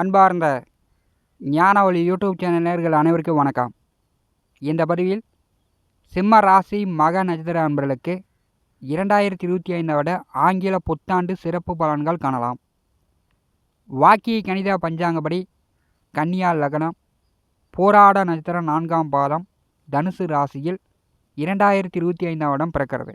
அன்பார்ந்த ஞானவழி YouTube channel நேர்கள் அனைவருக்கும் வணக்கம். இந்த பதிவில் சிம்ம ராசி மக நட்சத்திர அன்பர்களுக்கு இரண்டாயிரத்தி இருபத்தி ஐந்தாவோட ஆங்கில புத்தாண்டு சிறப்பு பலன்கள் காணலாம். வாக்கிய கணித பஞ்சாங்கப்படி கன்னியா லக்னம் போராட நட்சத்திர நான்காம் பாதம் தனுசு ராசியில் இரண்டாயிரத்தி இருபத்தி ஐந்தாம் வருடம் பிறக்கிறது.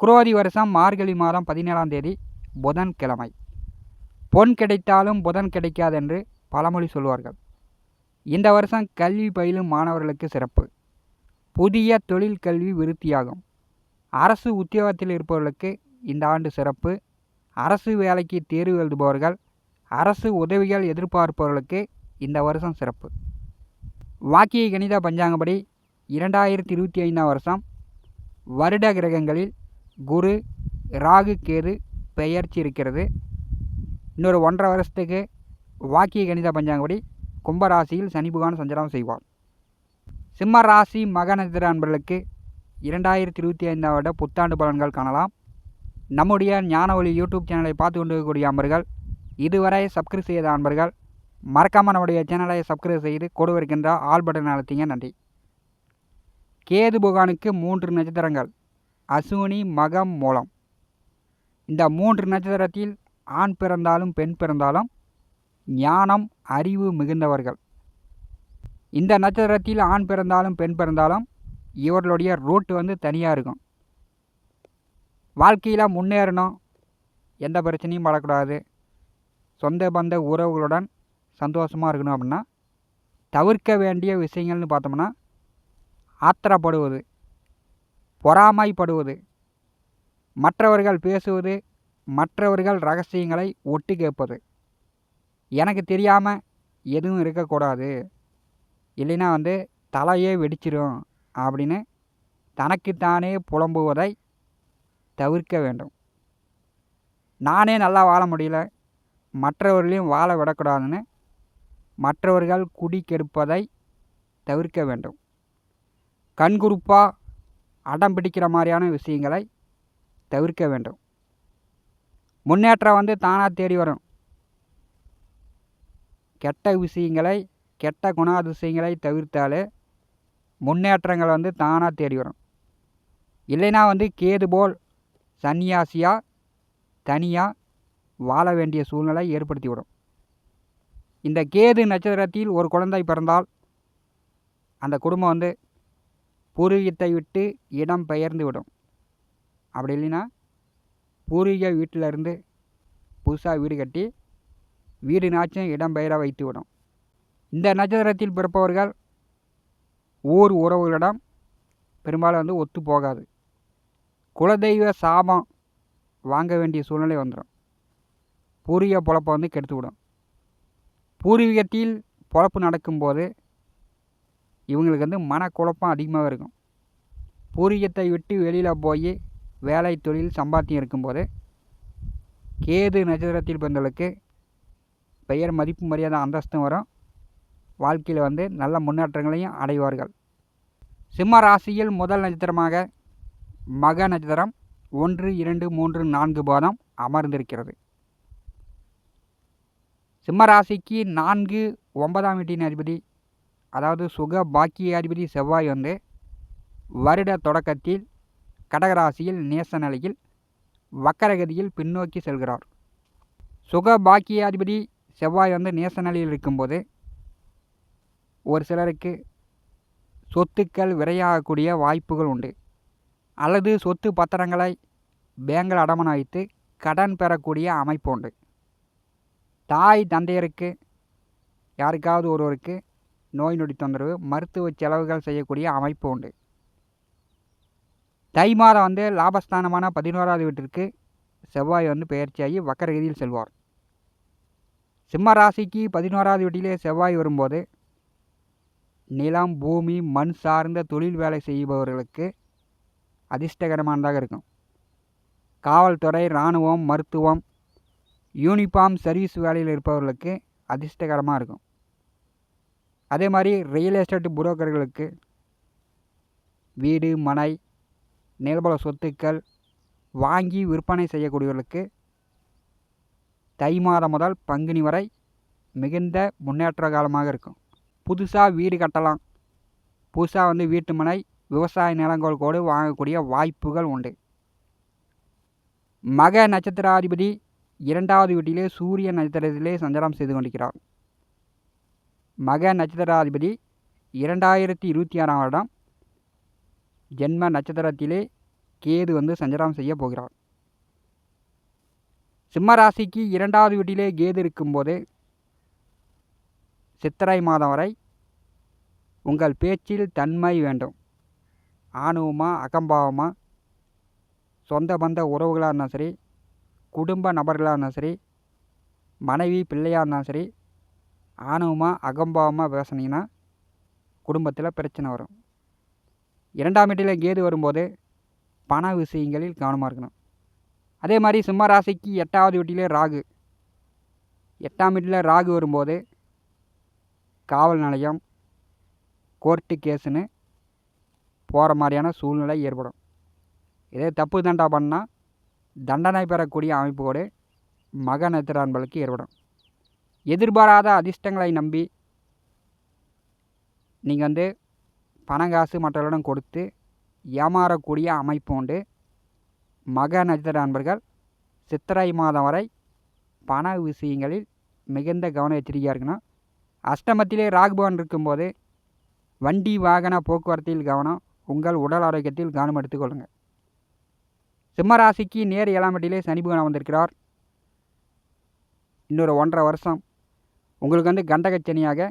குரோதி வருஷம் மார்கழி மாதம் பதினேழாம் தேதி புதன்கிழமை. பொன் கிடைத்தாலும் புதன் கிடைக்காதென்று பழமொழி சொல்வார்கள். இந்த வருஷம் கல்வி பயிலும் மாணவர்களுக்கு சிறப்பு. புதிய தொழில் கல்வி விருத்தியாகும். அரசு உத்தியோகத்தில் இருப்பவர்களுக்கு இந்த ஆண்டு சிறப்பு. அரசு வேலைக்கு தேர்வு எழுதுபவர்கள் அரசு உதவிகள் எதிர்பார்ப்பவர்களுக்கு இந்த வருஷம் சிறப்பு. வாக்கிய கணித பஞ்சாங்கப்படி இரண்டாயிரத்தி இருபத்தி ஐந்தாம் வருஷம் வருட கிரகங்களில் குரு ராகு கேது பெயர்ச்சி இருக்கிறது இன்னொரு ஒன்றரை வருஷத்துக்கு வாக்கிய கணித பஞ்சாங்கப்படி கும்பராசியில் சனி புகான் சஞ்சாரம் செய்வார். சிம்ம ராசி மக நட்சத்திர அன்பர்களுக்கு இரண்டாயிரத்தி இருபத்தி ஐந்தாவது புத்தாண்டு பலன்கள் காணலாம். நம்முடைய ஞானவழி யூடியூப் சேனலை பார்த்து கொண்டு இருக்கக்கூடிய அன்பர்கள் இதுவரை சப்ஸ்கிரைப் செய்த அன்பர்கள் மறக்காமல் நம்முடைய சேனலை சப்ஸ்கிரைப் செய்து கொடுவிருக்கின்ற ஆல் பட்டன் அழுத்திங்க நன்றி. கேது புகானுக்கு மூன்று நட்சத்திரங்கள் அசுவினி மகம் மூலம். இந்த மூன்று நட்சத்திரத்தில் ஆண் பிறந்தாலும் பெண் பிறந்தாலும் ஞானம் அறிவு மிகுந்தவர்கள். இந்த நட்சத்திரத்தில் ஆண் பிறந்தாலும் பெண் பிறந்தாலும் இவர்களுடைய ரூட் வந்து தனியாக இருக்கும். வாழ்க்கையில் முன்னேறணும். எந்த பிரச்சனையும் வரக்கூடாது. சொந்த பந்த உறவுகளுடன் சந்தோஷமாக இருக்கணும் அப்படின்னா தவிர்க்க வேண்டிய விஷயங்கள்னு பார்த்தோம்னா ஆத்திரப்படுவது பொறாமைப்படுவது மற்றவர்கள் பேசுவது மற்றவர்கள் ரகசியங்களை ஒட்டு கேட்பது. எனக்கு தெரியாமல் எதுவும் இருக்கக்கூடாது. இல்லைன்னா வந்து தலையே வெடிச்சிடும் அப்படின்னு தனக்குத்தானே புலம்புவதை தவிர்க்க வேண்டும். நானே நல்லா வாழ முடியல. மற்றவர்களையும் வாழ விடக்கூடாதுன்னு மற்றவர்கள் குடி கெடுப்பதை தவிர்க்க வேண்டும். கண்குறுப்பாக அடம் பிடிக்கிற மாதிரியான விஷயங்களை தவிர்க்க வேண்டும். முன்னேற்றம் வந்து தானாக தேடி வரும். கெட்ட விஷயங்களை கெட்ட குணாதிசயங்களை தவிர்த்தாலே முன்னேற்றங்கள் வந்து தானாக தேடி வரும். இல்லைன்னா வந்து கேது போல் சன்னியாசியாக தனியாக வாழ வேண்டிய சூழ்நிலை ஏற்படுத்தி விடும். இந்த கேது நட்சத்திரத்தில் ஒரு குழந்தை பிறந்தால் அந்த குடும்பம் வந்து பூர்வீகத்தை விட்டு இடம் பெயர்ந்து விடும். அப்படி இல்லைன்னா பூர்வீக வீட்டிலிருந்து புதுசாக வீடு கட்டி வீடு நாச்சும் இடம் பெயர வைத்து விடும். இந்த நட்சத்திரத்தில் பிறப்பவர்கள் ஊர் உறவுகளிடம் பெரும்பாலும் வந்து ஒத்து போகாது. குலதெய்வ சாபம் வாங்க வேண்டிய சூழ்நிலை வந்துடும் பூர்வீக பொழப்பை வந்து கெடுத்து விடும் பூர்வீகத்தில் பொழப்பு நடக்கும்போது இவங்களுக்கு வந்து மனக்குழப்பம் அதிகமாக இருக்கும். பூர்வீகத்தை விட்டு வெளியில் போய் வேலை தொழில் சம்பாத்தியம் இருக்கும்போது கேது நட்சத்திரத்தில் பிறந்தவர்களுக்கு பெயர் மதிப்பு மரியாதை அந்தஸ்தும் வரும். வாழ்க்கையில் வந்து நல்ல முன்னேற்றங்களையும் அடைவார்கள். சிம்ம ராசியில் முதல் நட்சத்திரமாக மக நட்சத்திரம் ஒன்று இரண்டு மூன்று நான்கு பாதம் அமர்ந்திருக்கிறது. சிம்ம ராசிக்கு நான்கு ஒன்பதாம் வீட்டின் அதிபதி அதாவது சுக பாக்கிய அதிபதி செவ்வாய் வந்து வருட தொடக்கத்தில் கடகராசியில் நேச நிலையில் வக்கரகதியில் பின்னோக்கி செல்கிறார். சுக பாக்கியாதிபதி செவ்வாய் வந்து நேச நிலையில் இருக்கும்போது ஒரு சிலருக்கு சொத்துக்கள் விரையாகக்கூடிய வாய்ப்புகள் உண்டு. அல்லது சொத்து பத்திரங்களை பேங்கில் அடமானம் வைத்து கடன் பெறக்கூடிய அமைப்பு உண்டு. தாய் தந்தையருக்கு யாருக்காவது ஒருவருக்கு நோய் நொடி தொந்தரவு மருத்துவ செலவுகள் செய்யக்கூடிய அமைப்பு உண்டு. தை மாதம் வந்து லாபஸ்தானமான பதினோராவது வீட்டிற்கு செவ்வாய் வந்து பெயர்ச்சியாகி வக்கரகதியில் செல்வார். சிம்ம ராசிக்கு பதினோராவது வீட்டிலே செவ்வாய் வரும்போது நிலம் பூமி மண் சார்ந்த தொழில் வேலை செய்பவர்களுக்கு அதிர்ஷ்டகரமானதாக இருக்கும். காவல்துறை இராணுவம் மருத்துவம் யூனிஃபார்ம் சர்வீஸ் வேலையில் இருப்பவர்களுக்கு அதிர்ஷ்டகரமாக இருக்கும். அதே மாதிரி ரியல் எஸ்டேட் புரோக்கர்களுக்கு வீடு மனை நிலபல சொத்துக்கள் வாங்கி விற்பனை செய்யக்கூடியவர்களுக்கு தை மாதம் முதல் பங்குனி வரை மிகுந்த முன்னேற்ற காலமாக இருக்கும். புதுசாக வீடு கட்டலாம். புதுசாக வந்து வீட்டு மனை விவசாய நிலங்கள் கூட வாங்கக்கூடிய வாய்ப்புகள் உண்டு. மக நட்சத்திராதிபதி இரண்டாவது வீட்டிலே சூரிய நட்சத்திரத்திலே சஞ்சாரம் செய்து கொண்டிருக்கிறார். மக நட்சத்திராதிபதி இரண்டாயிரத்தி இருபத்தி ஆறாம் வருடம் ஜென்ம நட்சத்திரத்திலே கேது வந்து சஞ்சாரம் செய்ய போகிறார். சிம்ம ராசிக்கு இரண்டாவது வீட்டிலே கேது இருக்கும்போது சித்திரை மாதம் வரை உங்கள் பேச்சில் தன்மை வேண்டும். ஆணவமாக அகம்பாவமாக சொந்த பந்த உறவுகளாக இருந்தாலும் சரி குடும்ப நபர்களாக இருந்தாலும் சரி மனைவி பிள்ளையாக இருந்தாலும் சரி ஆணவமாக அகம்பாவமாக பேசுனீங்கன்னா குடும்பத்தில் பிரச்சனை வரும். இரண்டாம் வீட்டில் கேது வரும்போது பண விஷயங்களில் கவனமாக இருக்கணும். அதே மாதிரி சிம்ம ராசிக்கு எட்டாவது வீட்டிலே ராகு. எட்டாம் வீட்டில் ராகு வரும்போது காவல் நிலையம் கோர்ட்டு கேஸுன்னு போகிற மாதிரியான சூழ்நிலை ஏற்படும். இதே தப்பு தண்டா பண்ணால் தண்டனை பெறக்கூடிய அமைப்போடு மக நத்திரான்களுக்கு ஏற்படும். எதிர்பாராத அதிர்ஷ்டங்களை நம்பி நீங்கள் வந்து பணம் காசு மற்றவர்களிடம் கொடுத்து ஏமாறக்கூடிய அமைப்பு உண்டு. மக நட்சத்திர நண்பர்கள் சித்திரை மாதம் வரை பண விஷயங்களில் மிகுந்த கவனம் எச்சரிக்கையாக இருக்கணும். அஷ்டமத்திலே ராகுபவன் இருக்கும்போது வண்டி வாகன போக்குவரத்தில் கவனம் உங்கள் உடல் ஆரோக்கியத்தில் கவனம் எடுத்துக்கொள்ளுங்கள் சிம்மராசிக்கு நேர் ஏழாம் சனி பகவான் வந்திருக்கிறார் இன்னொரு ஒன்றரை வருஷம். உங்களுக்கு வந்து கண்டகச்சனியாக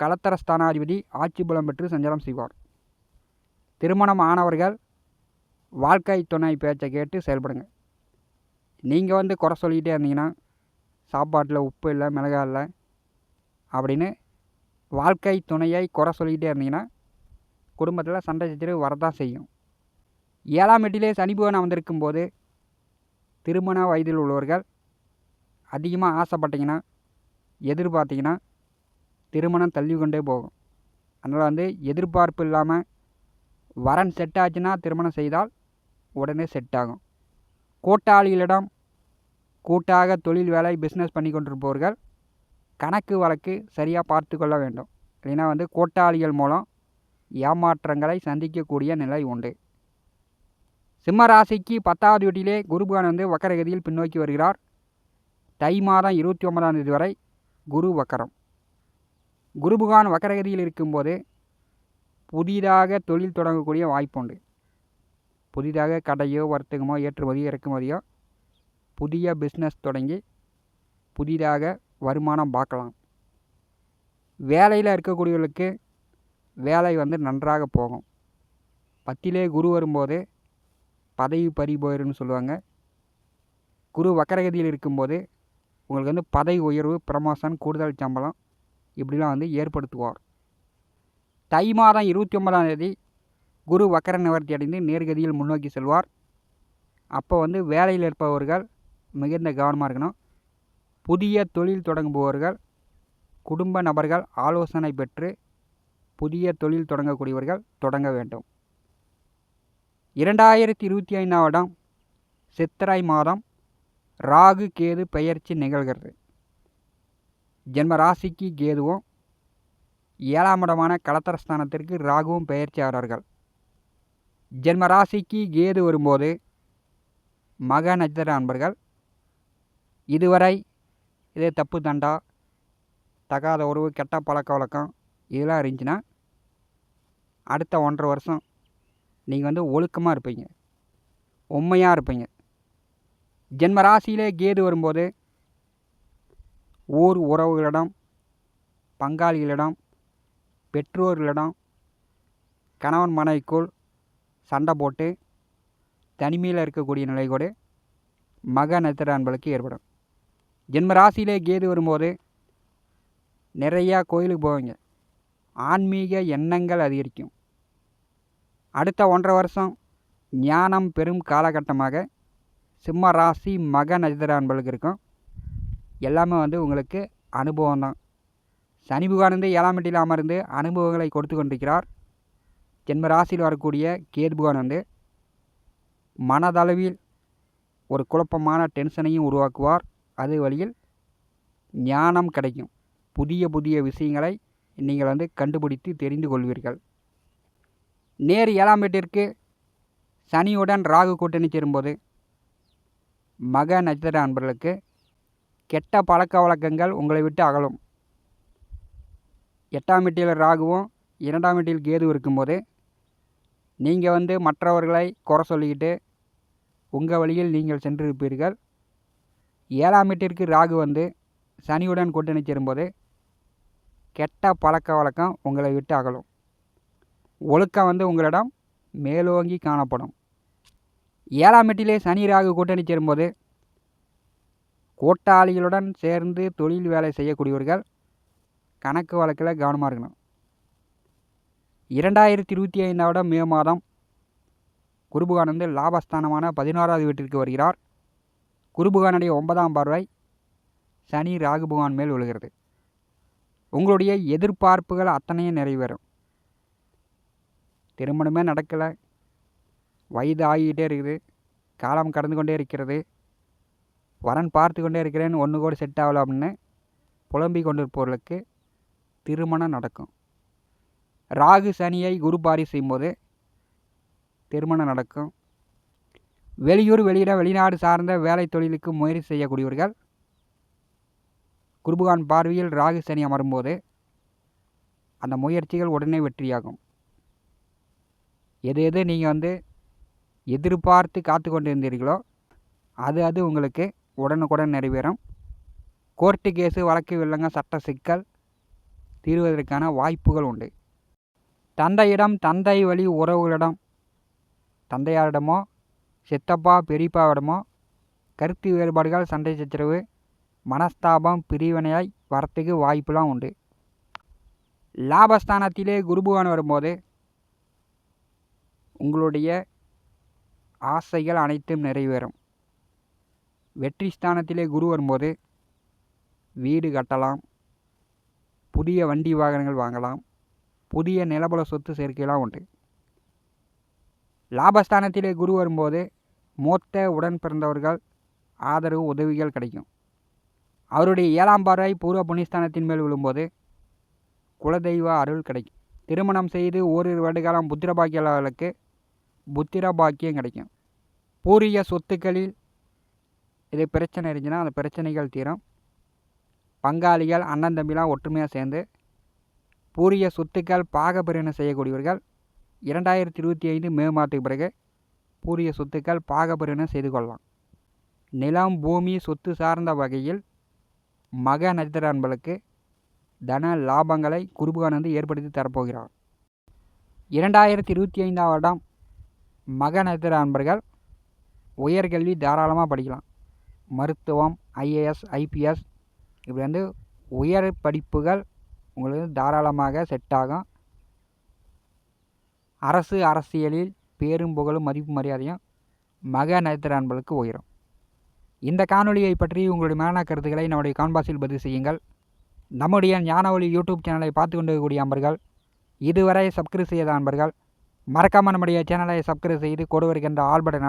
கலத்தர ஸ்தானாதிபதி ஆட்சி பலம் பெற்று சஞ்சாரம் செய்வார். திருமணம் ஆனவர்கள் வாழ்க்கை துணை பேச்சை கேட்டு செயல்படுங்க. நீங்கள் வந்து குறை சொல்லிக்கிட்டே இருந்தீங்கன்னா சாப்பாட்டில் உப்பு இல்லை மிளகா இல்லை அப்படின்னு வாழ்க்கை துணையை குறை சொல்லிக்கிட்டே இருந்தீங்கன்னா குடும்பத்தில் சண்டை சச்சரவு வரதான் செய்யும். ஏழாம் எட்டிலே சனி வந்திருக்கும்போது வந்திருக்கும் போது திருமண வயதில் உள்ளவர்கள் அதிகமாக ஆசைப்பட்டீங்கன்னா எதிர்பார்த்தீங்கன்னா திருமணம் தள்ளி கொண்டே போகும். அதனால் வந்து எதிர்பார்ப்பு இல்லாமல் வரன் செட் ஆச்சுன்னா திருமணம் செய்தால் உடனே செட் ஆகும். கூட்டாளிகளிடம் கூட்டாக தொழில் வேலை பிஸ்னஸ் பண்ணி கொண்டிருப்பவர்கள் கணக்கு வழக்கு சரியாக பார்த்து கொள்ள வேண்டும். இல்லைன்னா வந்து கூட்டாளிகள் மூலம் ஏமாற்றங்களை சந்திக்கக்கூடிய நிலை உண்டு. சிம்ம ராசிக்கு பத்தாவது வீட்டிலே குருபகான் வந்து வக்கரகதியில் பின்னோக்கி வருகிறார். தை மாதம் இருபத்தி ஒன்பதாம் தேதி வரை குரு வக்கரம். குருபுகான் வக்கரகதியில் இருக்கும்போது புதிதாக தொழில் தொடங்கக்கூடிய வாய்ப்புண்டு. புதிதாக கடையோ வர்த்தகமோ ஏற்றுமதியோ இறக்குமதியோ புதிய பிஸ்னஸ் தொடங்கி புதிதாக வருமானம் பார்க்கலாம். வேலையில் இருக்கக்கூடியவர்களுக்கு வேலை வந்து நன்றாக போகும். பத்திலே குரு வரும்போது பதவி பறி போயிருன்னு சொல்லுவாங்க. குரு வக்கரகதியில் இருக்கும்போது உங்களுக்கு வந்து பதவி உயர்வு ப்ரமோஷன் கூடுதல் சம்பளம் இப்படிலாம் வந்து ஏற்படுத்துவார். தை மாதம் இருபத்தி ஒன்பதாம் தேதி குரு வக்கர நிவர்த்தி அடைந்து நேர்கதியில் முன்னோக்கி செல்வார். அப்போ வந்து வேலையில் இருப்பவர்கள் மிகுந்த கவனமாக இருக்கணும். புதிய தொழில் தொடங்குபவர்கள் குடும்ப நபர்கள் ஆலோசனை பெற்று புதிய தொழில் தொடங்கக்கூடியவர்கள் தொடங்க வேண்டும். இரண்டாயிரத்தி இருபத்தி ஐந்தாம் வருடம் சித்திரை மாதம் ராகு கேது பெயர்ச்சி நிகழ்கிறது. ஜென்ம ராசிக்கு கேதுவும் ஏழாம் இடமான கலத்தரஸ்தானத்திற்கு ராகுவும் பெயர்ச்சியாளர்கள் ஜென்ம ராசிக்கு கேது வரும்போது மக நட்சத்திர அன்பர்கள் இதுவரை இதே தப்பு தண்டா தகாத உறவு கெட்ட பழக்க வழக்கம் இதெல்லாம் இருந்துச்சுன்னா அடுத்த ஒன்றரை வருஷம் நீங்கள் வந்து ஒழுக்கமாக இருப்பீங்க. உண்மையாக இருப்பீங்க. ஜென்ம ராசியிலே கேது வரும்போது ஊர் உறவுகளிடம் பங்காளிகளிடம் பெற்றோர்களிடம் கணவன் மனைவிக்குள் சண்டை போட்டு தனிமையில் இருக்கக்கூடிய நிலை கூட மக நத்திர அன்பளுக்கு ஏற்படும். ஜென்ம ராசியிலே கேது வரும்போது நிறையா கோயிலுக்கு போவீங்க. ஆன்மீக எண்ணங்கள் அதிகரிக்கும். அடுத்த ஒன்றரை வருஷம் ஞானம் பெரும் காலகட்டமாக சிம்ம ராசி மக நட்சத்திர அன்பளுக்கு இருக்கும். எல்லாமே வந்து உங்களுக்கு அனுபவம் தான் சனி புகானந்து ஏழாம் அமர்ந்து அனுபவங்களை கொடுத்து கொண்டிருக்கிறார். ஜென்ம ராசியில் வரக்கூடிய கேது பகவான் வந்து மனதளவில் ஒரு குழப்பமான டென்ஷனையும் உருவாக்குவார். அது வழியில் ஞானம் கிடைக்கும். புதிய புதிய விஷயங்களை நீங்கள் வந்து கண்டுபிடித்து தெரிந்து கொள்வீர்கள். நேர் ஏழாம் வீட்டிற்கு சனியுடன் ராகு கூட்டணி சேரும்போது மக நட்சத்திர அன்பர்களுக்கு கெட்ட பழக்க வழக்கங்கள் உங்களை விட்டு அகலும். எட்டாம் வீட்டில் ராகுவும் இரண்டாம் வீட்டில் கேது இருக்கும்போது நீங்கள் வந்து மற்றவர்களை குறை சொல்லிக்கிட்டு உங்கள் வழியில் நீங்கள் சென்றிருப்பீர்கள். ஏழாம் வீட்டிற்கு ராகு வந்து சனியுடன் கூட்டணி சேரும்போது கெட்ட பழக்க வழக்கம் உங்களை விட்டு அகலும். ஒழுக்கம் வந்து உங்களிடம் மேலோங்கி காணப்படும். ஏழாம் வீட்டிலே சனி ராகு கூட்டணி சேரும்போது கூட்டாளிகளுடன் சேர்ந்து தொழில் வேலை செய்யக்கூடியவர்கள் கணக்கு வழக்கில் கவனமாக இருக்கணும். இரண்டாயிரத்தி இருபத்தி ஐந்தாவது மே மாதம் குருபுகான் வந்து லாபஸ்தானமான பதினாறாவது வீட்டிற்கு வருகிறார். குருபுகானுடைய ஒன்பதாம் பார்வை சனி ராகுபகான் மேல் விழுகிறது. உங்களுடைய எதிர்பார்ப்புகள் அத்தனையும் நிறைவேறும். திருமணமே நடக்கலை. வயது ஆகிக்கிட்டே இருக்குது. காலம் கடந்து கொண்டே இருக்கிறது. வரன் பார்த்து கொண்டே இருக்கிறேன்னு ஒன்று கூட செட் ஆகலை அப்படின்னு புலம்பிக் கொண்டிருப்பவர்களுக்கு திருமணம் நடக்கும். ராகு சனியை குரு பாரி செய்யும்போது திருமணம் நடக்கும். வெளியூர் வெளியிட வெளிநாடு சார்ந்த வேலை தொழிலுக்கு முயற்சி செய்யக்கூடியவர்கள் குருபகான் பார்வையில் ராகு சனி அமரும்போது அந்த முயற்சிகள் உடனே வெற்றியாகும். எது எது நீங்கள் வந்து எதிர்பார்த்து காத்து கொண்டு இருந்தீர்களோ அது அது உங்களுக்கு உடனுக்குடன் நிறைவேறும். கோர்ட்டு கேஸு வழக்கு வில்லங்க சட்ட சிக்கல் தீர்வதற்கான வாய்ப்புகள் உண்டு. தந்தையிடம் தந்தை வழி உறவுகளிடம் தந்தையாரிடமோ சித்தப்பா பெரியப்பாவிடமோ கருத்து வேறுபாடுகள் சண்டை சச்சரவு மனஸ்தாபம் பிரிவினையாய் வரத்துக்கு வாய்ப்புலாம் உண்டு. லாபஸ்தானத்திலே குருபுவான் வரும்போது உங்களுடைய ஆசைகள் அனைத்தும் நிறைவேறும். வெற்றி ஸ்தானத்திலே குரு வரும்போது வீடு கட்டலாம் புதிய வண்டி வாகனங்கள் வாங்கலாம் புதிய நிலபல சொத்து சேர்க்கையெல்லாம் உண்டு. லாபஸ்தானத்திலே குரு வரும்போது மூத்த உடன் பிறந்தவர்கள் ஆதரவு உதவிகள் கிடைக்கும். அவருடைய ஏழாம் பார்வை பூர்வ புண்ணியஸ்தானத்தின் மேல் விழும்போது குலதெய்வ அருள் கிடைக்கும். திருமணம் செய்து ஓரிரு வருடகாலம் புத்திர பாக்கியாளர்களுக்கு புத்திர பாக்கியம் கிடைக்கும். பூரிய சொத்துக்களில் இது பிரச்சனை இருந்துச்சுன்னா அந்த பிரச்சனைகள் தீரும். பங்காளிகள் அண்ணன் தம்பிலாம் ஒற்றுமையாக சேர்ந்து பூரிய சொத்துக்கள் பாகப்பிரிவினை செய்யக்கூடியவர்கள் இரண்டாயிரத்தி இருபத்தி ஐந்து மே மாதத்துக்கு பிறகு பூரிய சொத்துக்கள் பாகப்பிரிவினை செய்து கொள்ளலாம். நிலம் பூமி சொத்து சார்ந்த வகையில் மக நட்சத்திர அன்பளுக்கு தன லாபங்களை குருபுகானந்து வந்து ஏற்படுத்தி தரப்போகிறார். இரண்டாயிரத்தி இருபத்தி ஐந்தாம் வருடம் மக நட்சத்திர அன்பர்கள் உயர்கல்வி தாராளமாக படிக்கலாம். மருத்துவம் ஐஏஎஸ் ஐபிஎஸ் இப்படி வந்து உயர் படிப்புகள் உங்களுக்கு தாராளமாக செட் ஆகும். அரசு அரசியலில் பேரும் புகழும் மதிப்பு மரியாதையும் மக நட்சத்திர அன்பளுக்கு உயரும். இந்த காணொலியை பற்றி உங்களுடைய மேலான கருத்துக்களை நம்முடைய கான்பாஸில் பதிவு செய்யுங்கள். நம்முடைய ஞான ஒளி யூடியூப் சேனலை பார்த்து கொண்டிருக்கக்கூடிய அன்பர்கள் இதுவரை சப்ஸ்கிரைப் செய்யாத அன்பர்கள் மறக்காமல் நம்முடைய சேனலை சப்ஸ்கிரைப் செய்து கொடு வருகின்ற ஆல் பட்டன்